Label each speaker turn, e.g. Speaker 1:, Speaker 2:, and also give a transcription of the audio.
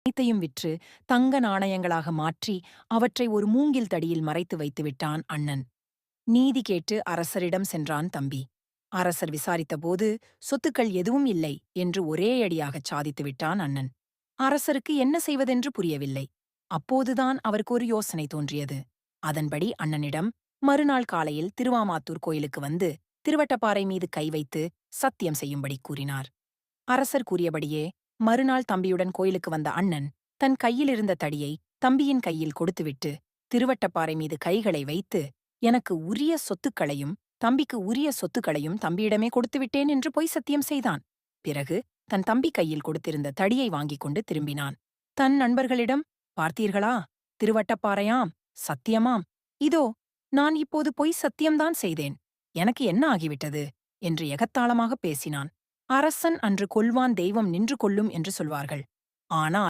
Speaker 1: அனைத்தையும் விற்று தங்க நாணயங்களாக மாற்றி அவற்றை ஒரு மூங்கில் தடியில் மறைத்து வைத்து விட்டான் அண்ணன். நீதி கேட்டு அரசரிடம் சென்றான் தம்பி. அரசர் விசாரித்தபோது சொத்துக்கள் எதுவும் இல்லை என்று ஒரே அடியாகச் சாதித்து விட்டான் அண்ணன். அரசருக்கு என்ன செய்வதென்று புரியவில்லை. அப்போதுதான் அவருக்கு ஒரு யோசனை தோன்றியது. அதன்படி அண்ணனிடம் மறுநாள் காலையில் திருவாமாத்தூர் கோயிலுக்கு வந்து திருவட்டப்பாறை மீது கை வைத்து சத்தியம் செய்யும்படி கூறினார். அரசர் கூறியபடியே மறுநாள் தம்பியுடன் கோயிலுக்கு வந்த அண்ணன் தன் கையிலிருந்த தடியை தம்பியின் கையில் கொடுத்துவிட்டு திருவட்டப்பாறை மீது கைகளை வைத்து எனக்கு உரிய சொத்துக்களையும் தம்பிக்கு உரிய சொத்துக்களையும் தம்பியிடமே கொடுத்துவிட்டேன் என்று பொய் சத்தியம் செய்தான். பிறகு தன் தம்பி கையில் கொடுத்திருந்த தடியை வாங்கிக் கொண்டு திரும்பினான். தன் நண்பர்களிடம் பார்த்தீர்களா? திருவட்டப்பாறையாம் சத்தியமாம். இதோ நான் இப்போது பொய் சத்தியம்தான் செய்தேன். எனக்கு என்ன ஆகிவிட்டது? என்று எகத்தாளமாக பேசினான். அரசன் அன்று கொல்வான் தெய்வம் நின்று கொள்ளும் என்று சொல்வார்கள். ஆனால்